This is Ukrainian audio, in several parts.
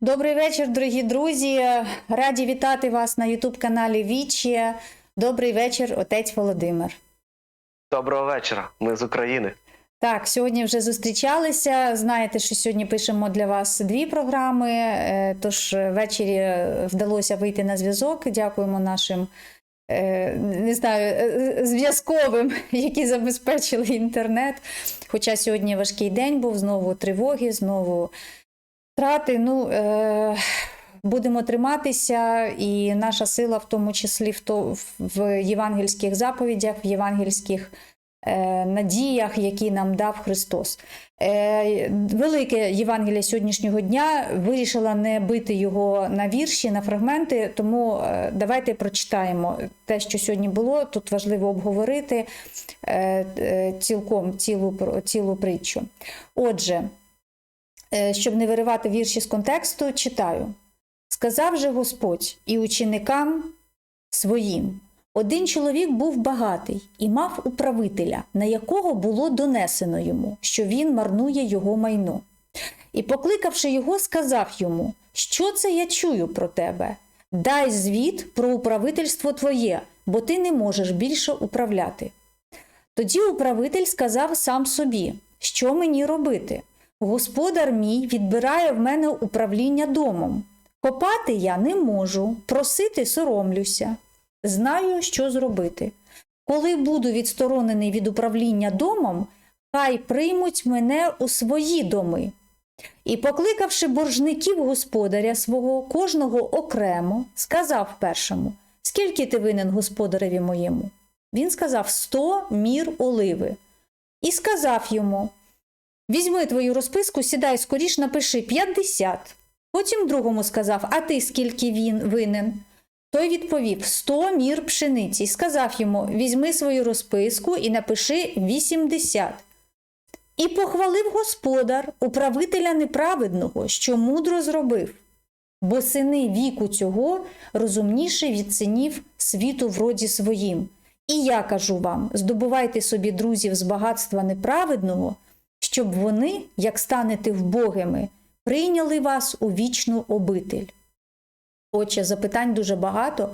Добрий вечір, дорогі друзі. Раді вітати вас на Ютуб-каналі Вічі. Добрий вечір, отець Володимир. Доброго вечора. Ми з України. Так, сьогодні вже зустрічалися. Знаєте, що сьогодні пишемо для вас дві програми. е, Тож ввечері вдалося вийти на зв'язок. Дякуємо нашим. е, Не знаю, е, зв'язковим, які забезпечили інтернет. Хоча сьогодні важкий день був, знову тривоги, знову втрати. Ну, е, будемо триматися, і наша сила, в тому числі в, то, в євангельських заповідях, в євангельських е, надіях, які нам дав Христос. Е, велике Євангеліє сьогоднішнього дня вирішила не бити його на вірші, на фрагменти, тому е, давайте прочитаємо те, що сьогодні було. Тут важливо обговорити е, е, цілком цілу, цілу притчу. Отже, щоб не виривати вірші з контексту, читаю. Сказав же Господь і ученикам своїм. Один чоловік був багатий і мав управителя, на якого було донесено йому, що він марнує його майно. І, покликавши його, сказав йому: Що це я чую про тебе? Дай звіт про управительство твоє, бо ти не можеш більше управляти. Тоді управитель сказав сам собі, що мені робити? Господар мій відбирає в мене управління домом. Копати я не можу, просити соромлюся. Знаю, що зробити. Коли буду відсторонений від управління домом, хай приймуть мене у свої доми. І, покликавши боржників господаря свого, кожного окремо, сказав першому: Скільки ти винен господареві моєму? Він сказав сто мір оливи. І сказав йому: Візьми твою розписку, сідай скоріш, напиши 50. Потім другому сказав: А ти скільки він винен? Той відповів: сто мір пшениці, сказав йому: Візьми свою розписку і напиши 80. І похвалив господар управителя неправедного, що мудро зробив. Бо сини віку цього розумніші від синів світу в роді своїм. І я кажу вам: здобувайте собі друзів з багатства неправедного, щоб вони, як станете вбогими, прийняли вас у вічну обитель. Отже, запитань дуже багато.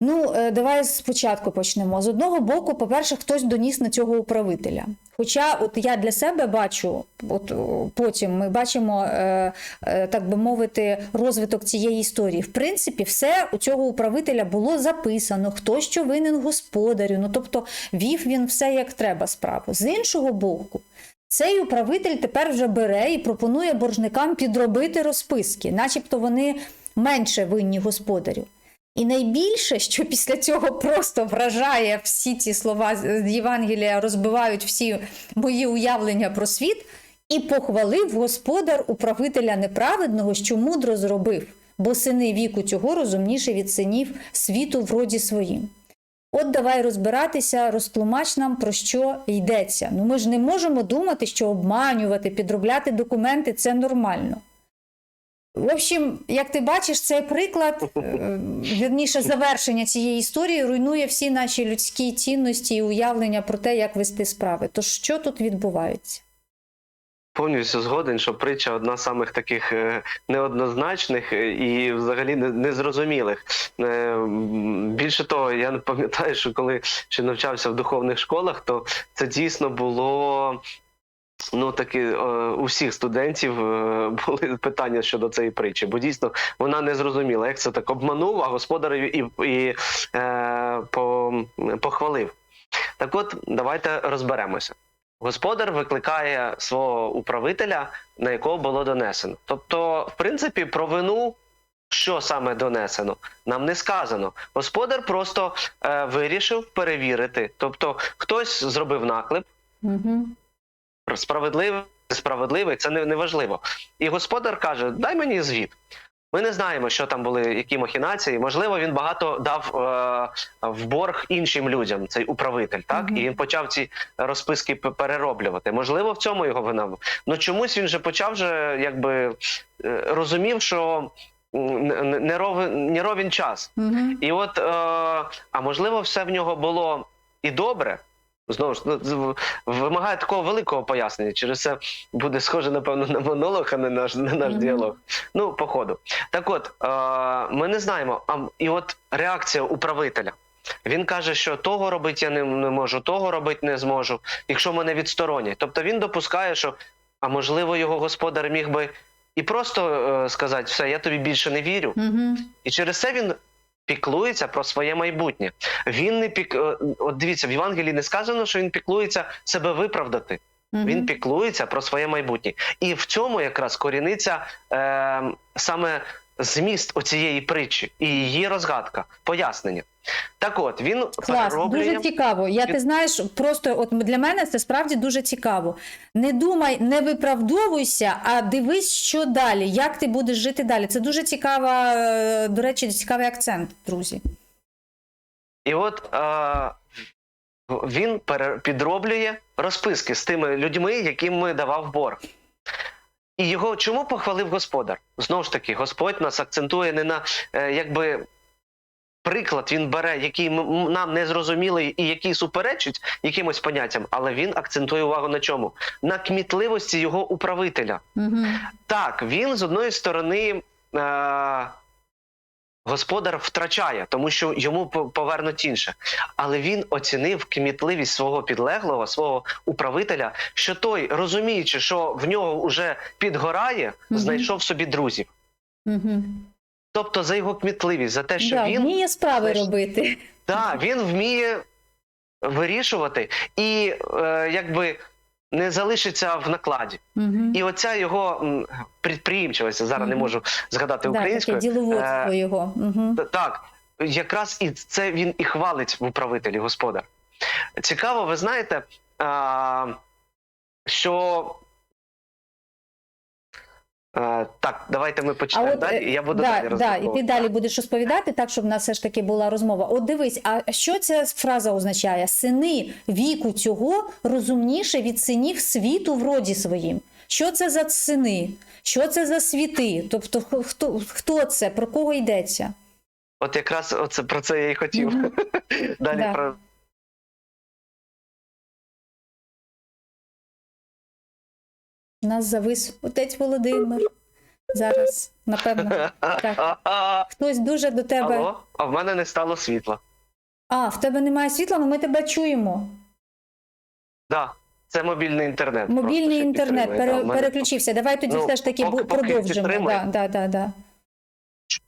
Ну, е, давай спочатку почнемо. З одного боку, по-перше, хтось доніс на цього управителя. Хоча, от я для себе бачу, от потім ми бачимо, е, е, так би мовити, розвиток цієї історії. В принципі, все у цього управителя було записано, хто що винен господарю. Ну тобто вів він все як треба справу. З іншого боку, цей управитель тепер вже бере і пропонує боржникам підробити розписки, начебто вони менше винні господарю. І найбільше, що після цього просто вражає всі ці слова з Євангелія, розбивають всі мої уявлення про світ, і похвалив господар управителя неправедного, що мудро зробив, бо сини віку цього розумніші від синів світу в роді своїм. От давай розбиратися, розтлумач нам, про що йдеться. Ну ми ж не можемо думати, що обманювати, підробляти документи це нормально. В общем, як ти бачиш, цей приклад, е, вірніше, завершення цієї історії руйнує всі наші людські цінності і уявлення про те, як вести справи. Тож що тут відбувається? Повністю згоден, що притча одна з самих таких е, неоднозначних е, і взагалі незрозумілих. Е, Більше того, я не пам'ятаю, що коли ще навчався в духовних школах, то це дійсно було. Ну, таки у всіх студентів були питання щодо цієї притчі, бо дійсно вона не зрозуміла, як це так обманув, а господареві і, і е, по, похвалив. Так от, давайте розберемося. Господар викликає свого управителя, на якого було донесено. Тобто, в принципі, про вину, що саме донесено, нам не сказано. Господар просто е, вирішив перевірити. Тобто, хтось зробив наклеп, Угу. справедливий, несправедливий, це не, не важливо. І господар каже: дай мені звіт. Ми не знаємо, що там були, які махінації. Можливо, він багато дав е, в борг іншим людям, цей управитель, так Мгм. і він почав ці розписки перероблювати. Можливо, в цьому його вина. Ну чомусь він же почав вже, якби е, розумів, що не, не, ровен, час. Угу. І от, е, а можливо, все в нього було і добре, Знову ж ну, вимагає такого великого пояснення. Через це буде схоже, напевно, на монолог, а не наш, не наш Мгм. діалог. Ну, по ходу. Так от, е, ми не знаємо. А, і от реакція управителя. Він каже, що того робити я не, не можу, того робити не зможу, якщо мене відсторонять. Тобто він допускає, що, а можливо, його господар міг би і просто е, сказати, все, я тобі більше не вірю. Угу. І через це він піклується про своє майбутнє. Він не пік... е, От дивіться, в Євангелії не сказано, що він піклується себе виправдати. Він піклується про своє майбутнє. І в цьому якраз коріниться е, саме зміст оцієї притчі і її розгадка, пояснення. Так от, він Клас, перероблює. дуже цікаво. Я ти знаєш, просто от для мене це справді дуже цікаво. Не думай, не виправдовуйся, а дивись, що далі, як ти будеш жити далі. Це дуже цікава, е, до речі, цікавий акцент, друзі. І от е, він пере- підроблює розписки з тими людьми, яким ми давав борг. І його чому похвалив господар? Знову ж таки, Господь нас акцентує не на е, якби. Приклад він бере, який нам не зрозумілий і який суперечить якимось поняттям, але він акцентує увагу на чому? На кмітливості його управителя. Угу. Так, він з одної сторони е- господар втрачає, тому що йому повернуть інше. Але він оцінив кмітливість свого підлеглого, свого управителя, що той, розуміючи, що в нього вже підгорає, Мгм. знайшов собі друзів. Угу. Тобто за його кмітливість, за те, що Да, він вміє справи знаєш, робити. Да, він вміє вирішувати і е, якби не залишиться в накладі. Угу. І оця його підприємчивість, зараз не можу згадати Да, таке діловодство Е, його. Угу. Так, якраз і це він і хвалить в управителі господар. Цікаво, ви знаєте, е що. А, так, давайте ми почнемо далі, і я буду да, далі да, і ти далі будеш розповідати так, щоб в нас все ж таки була розмова. От дивись, а що ця фраза означає? Сини віку цього розумніше від синів світу в роді своїм. Що це за сини? Що це за світи? Тобто, хто- хто, це? Про кого йдеться? От якраз оце, про це я і хотів Мгм. далі Да. про. У нас завис отець Володимир. Зараз, напевно. Так. Хтось дуже до тебе. Алло, а в мене не стало світла. А, в тебе немає світла, але ми тебе чуємо. Да, це мобільний інтернет. Мобільний ще інтернет пере- да, в мене- переключився. Давай тоді Ну, все ж таки поки- бу- поки продовжимо. Да, да, да, да.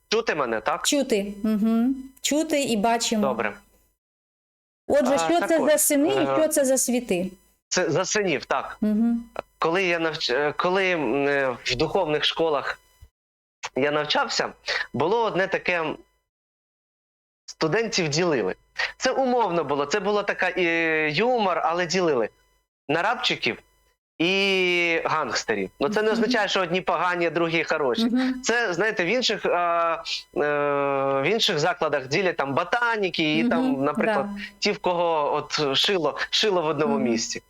Чути мене, так? Чути. Угу. Чути і бачимо. Добре. Отже, А, що так це за сини і е, що це за світи? Це за синів, так. Угу. Коли я навч... е, коли е, в духовних школах я навчався, було одне таке. Студентів ділили. Це умовно було, це було така е, юмор, але ділили на рабчиків і гангстерів. Ну це не означає, що одні погані, а другі хороші. Це знаєте, в інших, е, е, в інших закладах ділять там ботаніки, і там, наприклад, ті, в кого от шило, шило в одному місці.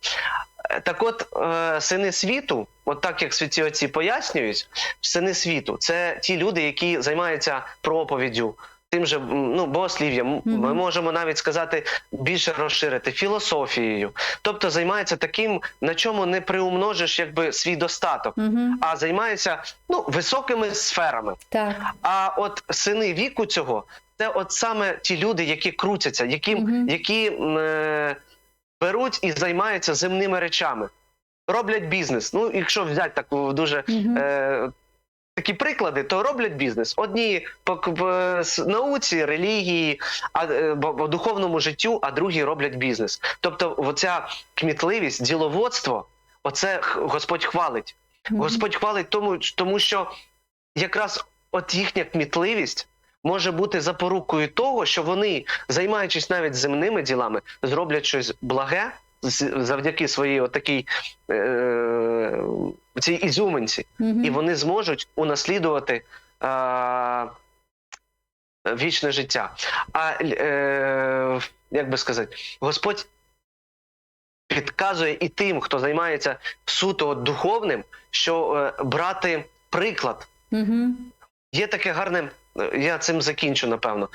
Так от, е, сини світу, от так як святі отці пояснюють, сини світу це ті люди, які займаються проповіддю, тим же ну, богослів'ям. М, Мгм. Ми можемо навіть сказати більше розширити філософією. Тобто займаються таким, на чому не приумножиш якби свій достаток, Угу. а займаються ну, високими сферами. Так. А от сини віку цього це от саме ті люди, які крутяться, яким, Мгм. які е, беруть і займаються земними речами, роблять бізнес. Ну, якщо взяти таку дуже Угу. е, такі приклади, то роблять бізнес. Одні по, по науці, релігії, а е, по духовному життю, а другі роблять бізнес. Тобто, оця кмітливість, діловодство, оце Господь хвалить. Господь хвалить тому, тому що якраз от їхня кмітливість може бути запорукою того, що вони, займаючись навіть земними ділами, зроблять щось благе завдяки своїй отакій е- цій ізюминці, і вони зможуть унаслідувати е- вічне життя. А е- як би сказати, Господь підказує і тим, хто займається суто духовним, що е, брати приклад. Угу. Є таке гарне, я цим закінчу, напевно.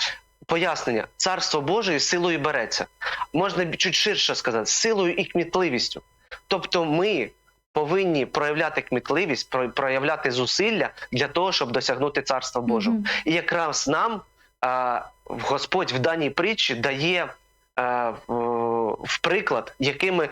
пояснення: царство Боже силою береться. Можна чуть ширше сказати, силою і кмітливістю. Тобто, ми повинні проявляти кмітливість, про- проявляти зусилля для того, щоб досягнути царства Божого. Мгм. І якраз нам а, Господь в даній притчі дає а, в, приклад, якими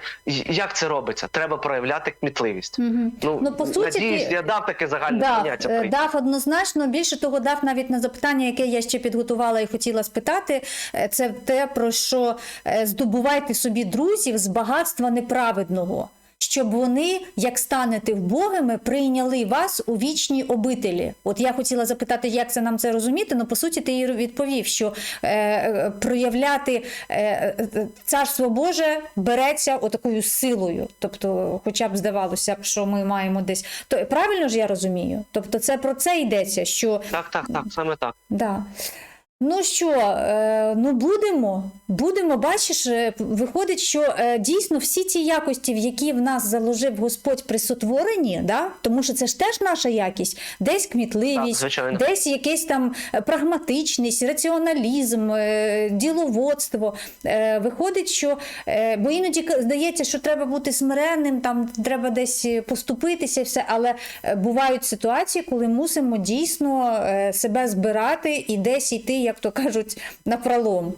як це робиться. Треба проявляти кмітливість. Мгм. Ну, Ну, по суті, надіюсь, ти- я дав таке загальне Дав, поняття. е, дав однозначно. Більше того, дав навіть на запитання, яке я ще підготувала і хотіла спитати. Е, Це те, про що е, здобувайте собі друзів з багатства неправедного. Щоб вони, як станете вбогими, прийняли вас у вічній обителі. От я хотіла запитати, як це нам це розуміти. Ну по суті, ти і відповів, що е, е, проявляти е, е, царство Боже береться отакою силою. Тобто, хоча б здавалося що ми маємо десь. То правильно ж я розумію? Тобто, це про це йдеться, що Так, так, так, саме так. Да. Ну що, е, ну будемо, будемо, бачиш, е, виходить, що е, дійсно всі ті якості, в які в нас заложив Господь при сотворенні, да? тому що це ж теж наша якість, десь кмітливість, звичайно. десь якийсь там прагматичність, раціоналізм, діловодство. Виходить, що бо іноді здається, що треба бути смиренним, там треба десь поступитися, і все, але бувають ситуації, коли мусимо дійсно себе збирати і десь йти, як то кажуть, на пролом,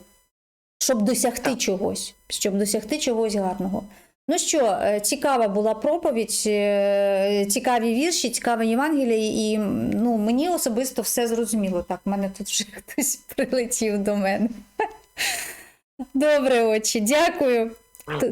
щоб досягти Так. чогось, щоб досягти чогось гарного. Ну що, е, цікава була проповідь, е, цікаві вірші, цікаві Євангеліє, і ну, мені особисто все зрозуміло. Так, в мене тут вже хтось прилетів до мене. Добре, очі, дякую.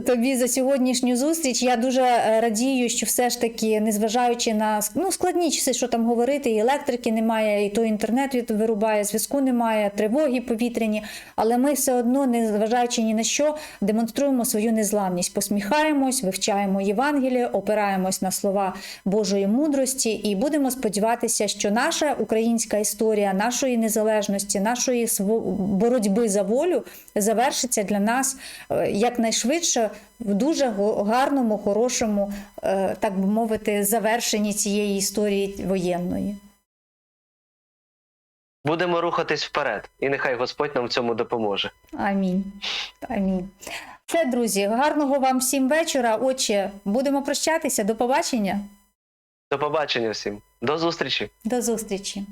Тобі за сьогоднішню зустріч. Я дуже е, радію, що все ж таки, незважаючи на ну, складні часи, що там говорити, і електрики немає, і то інтернет вирубає, зв'язку немає, тривоги повітряні. Але ми все одно, незважаючи ні на що, демонструємо свою незламність, посміхаємось, вивчаємо Євангеліє, опираємось на слова Божої мудрості і будемо сподіватися, що наша українська історія нашої незалежності, нашої боротьби за волю завершиться для нас е, якнайшвидше в дуже гарному, хорошому, е, так би мовити, завершенні цієї історії воєнної. Будемо рухатись вперед, і нехай Господь нам в цьому допоможе. Амінь. Амінь. Все, друзі, гарного вам всім вечора. Отче, будемо прощатися. До побачення. До побачення всім. До зустрічі. До зустрічі.